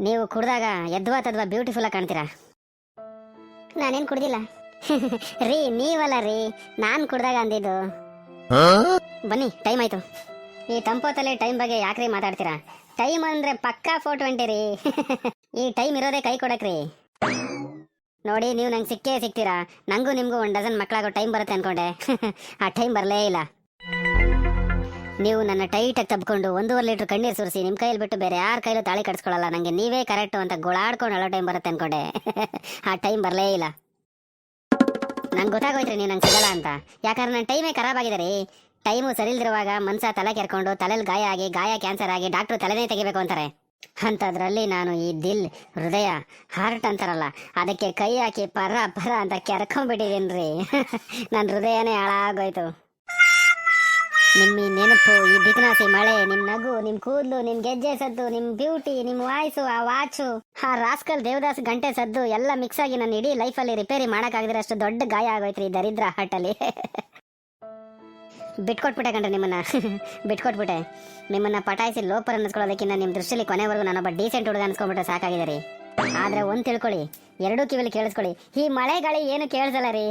ನೀವು ಕುಡ್ದಾಗ ಎದ್ವಾ ತದ್ವಾ ಬ್ಯೂಟಿಫುಲ್ ಆಗಿ ಕಾಣ್ತೀರಾ? ನಾನೇನ್ ಕುಡ್ದಿಲ್ಲ. ರೀ ನೀವಲ್ಲ ರೀ ನಾನು ಕುಡ್ದಾಗ ಅಂದಿದ್ದು. ಬನ್ನಿ ಟೈಮ್ ಆಯ್ತು. ಈ ತಂಪೋತಲ್ಲಿ ಟೈಮ್ ಬಗ್ಗೆ ಯಾಕ್ರಿ ಮಾತಾಡ್ತೀರಾ? ಟೈಮ್ ಅಂದ್ರೆ ಪಕ್ಕಾ ಫೋರ್ ಟ್ವೆಂಟಿ ರೀ. ಈ ಟೈಮ್ ಇರೋದೇ ಕೈ ಕೊಡಕ್ರಿ ನೋಡಿ ನೀವು ನಂಗೆ ಸಿಕ್ಕೇ ಸಿಗ್ತೀರಾ ನಂಗೂ ನಿಮಗೂ ಒಂದು ಡಜನ್ ಮಕ್ಕಳಾಗೋ ಟೈಮ್ ಬರುತ್ತೆ ಅನ್ಕೊಂಡೆ. ಆ ಟೈಮ್ ಬರಲೇ ಇಲ್ಲ. ನೀವು ನನ್ನ ಟೈಟಾಗಿ ತಬ್ಕೊಂಡು ಒಂದೂವರೆ ಲೀಟರ್ ಕಣ್ಣೀರು ಸುರಿಸಿ ನಿಮ್ಮ ಕೈಯಲ್ಲಿ ಬಿಟ್ಟು ಬೇರೆ ಯಾರ ಕೈಲೂ ತಾಳಿ ಕಟ್ಸ್ಕೊಳ್ಳಲ್ಲ ನನಗೆ ನೀವೇ ಕರೆಕ್ಟ್ ಅಂತ ಗೋಳಾಡ್ಕೊಂಡು ಅಳೋ ಟೈಮ್ ಬರುತ್ತೆ ಅನ್ಕೊಂಡೆ. ಆ ಟೈಮ್ ಬರಲೇ ಇಲ್ಲ. ನಂಗೆ ಗೊತ್ತಾಗೋಯ್ತು ನೀವು ನಂಗೆ ಸಿಗಲ್ಲ ಅಂತ. ಯಾಕಂದ್ರೆ ನನ್ನ ಟೈಮೇ ಖರಾಬ್ ಆಗಿದೆ ರೀ ಟೈಮು ಸರಿಲ್ದಿರುವಾಗ ಮನ್ಸ ತಲೆ ಕೆರ್ಕೊಂಡು ತಲೆಯಲ್ಲಿ ಗಾಯ ಆಗಿ ಗಾಯ ಕ್ಯಾನ್ಸರ್ ಆಗಿ ಡಾಕ್ಟ್ರು ತಲೆನೇ ತೆಗಿಬೇಕು ಅಂತಾರೆ. ಅಂಥದ್ರಲ್ಲಿ ನಾನು ಈ ದಿಲ್ ಹೃದಯ ಹಾರ್ಟ್ ಅಂತಾರಲ್ಲ, ಅದಕ್ಕೆ ಕೈ ಹಾಕಿ ಪರ ಪರ ಅಂತ ಕೆರ್ಕೊಂಡ್ಬಿಟ್ಟಿದ್ದೀನಿ ರೀ ನನ್ನ ಹೃದಯನೇ ಹಾಳಾಗೋಯ್ತು. ನಿಮ್ಮ ಈ ನೆನಪು, ಈ ಬಿಗ್ನಾಸಿ ಮಳೆ ನಿಮ್ ನಗು ನಿಮ್ ಕೂದಲು ನಿಮ್ ಗೆಜ್ಜೆ ಸದ್ದು ನಿಮ್ ಬ್ಯೂಟಿ ನಿಮ್ ವಾಯ್ಸು, ಆ ವಾಚು, ಆ ರಾಸ್ಕಲ್ ದೇವದಾಸ್ ಗಂಟೆ ಸದ್ದು, ಎಲ್ಲ ಮಿಕ್ಸ್ ಆಗಿ ನನ್ನ ಇಡೀ ಲೈಫಲ್ಲಿ ರಿಪೇರಿ ಮಾಡಕ್ಕಾಗದಿರೋ ಅಷ್ಟು ದೊಡ್ಡ ಗಾಯ ಆಗೋಯ್ತ್ರಿ ಈ ದರಿದ್ರ ಹಾಟಲ್ಲಿ ಬಿಟ್ಕೊಟ್ಬಿಟ್ಟೆ ಕಣ್ರಿ ನಿಮ್ಮನ್ನ. ಬಿಟ್ಕೊಟ್ಬಿಟ್ಟೆ. ನಿಮ್ಮನ್ನ ಪಟಾಯಿಸಿ ಲೋಪರ್ ಅನ್ನಿಸ್ಕೊಳ್ಳೋದಕ್ಕಿಂತ ನಿಮ್ಮ ದೃಷ್ಟಿಲಿ ಕೊನೆವರೆಗೂ ನಾನೊಬ್ಬ ಡೀಸೆಂಟ್ ಹುಡುಗ ಅನ್ಸ್ಕೊಂಡ್ಬಿಟ್ರೆ ಸಾಕಾಗಿದೆ ರೀ. ಆದ್ರೆ ಒಂದ್ ತಿಳ್ಕೊಳ್ಳಿ, ಎರಡೂ ಕಿವಿಲಿ ಕೇಳಿಸ್ಕೊಳ್ಳಿ. ಈ ಮಳೆ ಗಾಳಿ ಏನು ಕೇಳಿಸಲ್ಲ ರೀ.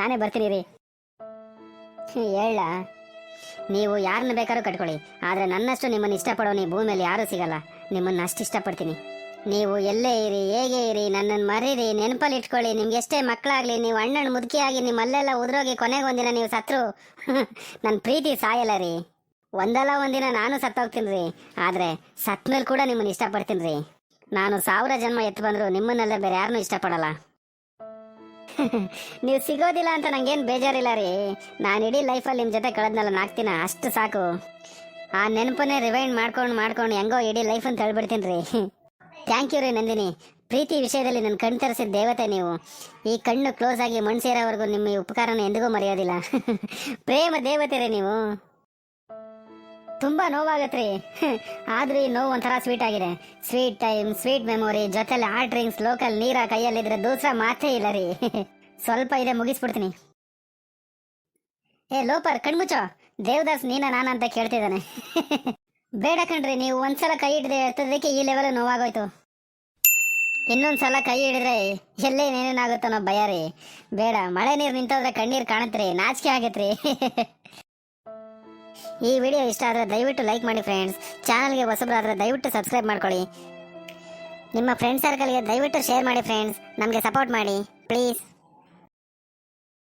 ನಾನೇ ಬರ್ತೀನಿ ರೀ. ಹೇಳ. ನೀವು ಯಾರನ್ನ ಬೇಕಾದ್ರೂ ಕಟ್ಕೊಳ್ಳಿ, ಆದ್ರೆ ನನ್ನಷ್ಟು ನಿಮ್ಮನ್ನ ಇಷ್ಟಪಡೋ ಈ ಭೂಮಿಯಲ್ಲಿ ಯಾರೂ ಸಿಗಲ್ಲ. ನಿಮ್ಮನ್ನು ಅಷ್ಟು ಇಷ್ಟಪಡ್ತೀನಿ. ನೀವು ಎಲ್ಲೇ ಇರಿ, ಹೇಗೆ ಇರಿ, ನನ್ನನ್ನು ಮರೀರಿ ನೆನಪಲ್ಲಿ ಇಟ್ಕೊಳ್ಳಿ. ನಿಮ್ಗೆ ಎಷ್ಟೇ ಮಕ್ಕಳಾಗಲಿ, ನೀವು ಅಣ್ಣನ ಮುದುಕಿಯಾಗಿ ನಿಮ್ಮ ಅಲ್ಲೆಲ್ಲ ಉದುರೋಗಿ ಕೊನೆಗೆ ಒಂದಿನ ನೀವು ಸತ್ರು. ನನ್ನ ಪ್ರೀತಿ ಸಾಯಲ್ಲ ರೀ. ಒಂದಲ್ಲ ಒಂದಿನ ನಾನು ಸತ್ತೋಗ್ತೀನಿ ರೀ. ಆದರೆ ಸತ್ಮೇಲೆ ಕೂಡ ನಿಮ್ಮನ್ನ ಇಷ್ಟಪಡ್ತೀನಿ ರೀ. ನಾನು ಸಾವಿರ ಜನ್ಮ ಎತ್ತು ಬಂದರೂ ನಿಮ್ಮನ್ನೆಲ್ಲ ಬೇರೆ ಯಾರನ್ನೂ ಇಷ್ಟಪಡಲ್ಲ. ನೀವು ಸಿಗೋದಿಲ್ಲ ಅಂತ ನಂಗೇನು ಬೇಜಾರಿಲ್ಲ ರೀ. ನಾನು ಇಡೀ ಲೈಫಲ್ಲಿ ನಿಮ್ಮ ಜೊತೆ ಕಳೆದ್ನಲ್ಲ ನಾಲ್ಕು ದಿನ, ಅಷ್ಟು ಸಾಕು. ಆ ನೆನಪನ್ನೇ ರಿವೈಂಡ್ ಮಾಡ್ಕೊಂಡು ಮಾಡ್ಕೊಂಡು ಹೆಂಗೋ ಇಡೀ ಲೈಫ್ ಅಂತ ಹೇಳ್ಬಿಡ್ತೀನಿ ರೀ. ಥ್ಯಾಂಕ್ ಯು ರೀ ನಂದಿನಿ. ಪ್ರೀತಿ ವಿಷಯದಲ್ಲಿ ನನ್ನ ಕಣ್ಣು ತರಿಸಿದ ದೇವತೆ ನೀವು. ಈ ಕಣ್ಣು ಕ್ಲೋಸ್ ಆಗಿ ಮಣ್ಣು ನಿಮ್ಮ ಈ ಉಪಕಾರನ ಎಂದಿಗೂ ಮರೆಯೋದಿಲ್ಲ. ಪ್ರೇಮ ದೇವತೆ ರೀ ನೀವು. ತುಂಬಾ ನೋವಾಗತ್ರಿ ಆದ್ರೆ ಈ ನೋವು ಒಂಥರ ಸ್ವೀಟ್ ಆಗಿದೆ. ಸ್ವೀಟ್ ಟೈಮ್ ಸ್ವೀಟ್ ಮೆಮೊರಿ ಜೊತೆಲಿ ಹಾರ್ಟ್ ಡ್ರಿಂಕ್ಸ್ ಲೋಕಲ್ ನೀರ ಕೈಯಲ್ಲಿದ್ರೆ ದೂಸರ ಮಾತೇ ಇಲ್ಲ ರೀ. ಸ್ವಲ್ಪ ಇದೆ ಮುಗಿಸ್ಬಿಡ್ತೀನಿ. ಏ ಲೋಪರ್, ಕಣ್ಮುಚ್ಚೋ. ದೇವದಾಸ್, ನೀನ ನಾನ ಅಂತ ಕೇಳ್ತಿದ್ದಾನೆ. ಬೇಡ ಕಣ್ರಿ, ನೀವು ಒಂದ್ಸಲ ಕೈ ಹಿಡಿದ್ರೆ ಎತ್ತದಕ್ಕೆ ಈ ಲೆವೆಲ್ ನೋವಾಗೋಯ್ತು. ಇನ್ನೊಂದ್ಸಲ ಕೈ ಹಿಡಿದ್ರೆ ಎಲ್ಲೇ ಏನೇನಾಗುತ್ತೋ ಅನ್ನೋ ಭಯ ರೀ. ಬೇಡ, ಮಳೆ ನೀರು ನಿಂತೋದ್ರೆ ಕಣ್ಣೀರು ಕಾಣತ್ರಿ ನಾಚಿಕೆ ಆಗತ್ರಿ ಈ ವಿಡಿಯೋ ಇಷ್ಟ ಆದರೆ ದಯವಿಟ್ಟು ಲೈಕ್ ಮಾಡಿ ಫ್ರೆಂಡ್ಸ್ ಚಾನಲ್ಗೆ ಹೊಸಬರಾದರೆ ದಯವಿಟ್ಟು ಸಬ್ಸ್ಕ್ರೈಬ್ ಮಾಡ್ಕೊಳ್ಳಿ. ನಿಮ್ಮ ಫ್ರೆಂಡ್ ಸರ್ಕಲ್ಗೆ ದಯವಿಟ್ಟು ಶೇರ್ ಮಾಡಿ ಫ್ರೆಂಡ್ಸ್ ನಮಗೆ ಸಪೋರ್ಟ್ ಮಾಡಿ. ಪ್ಲೀಸ್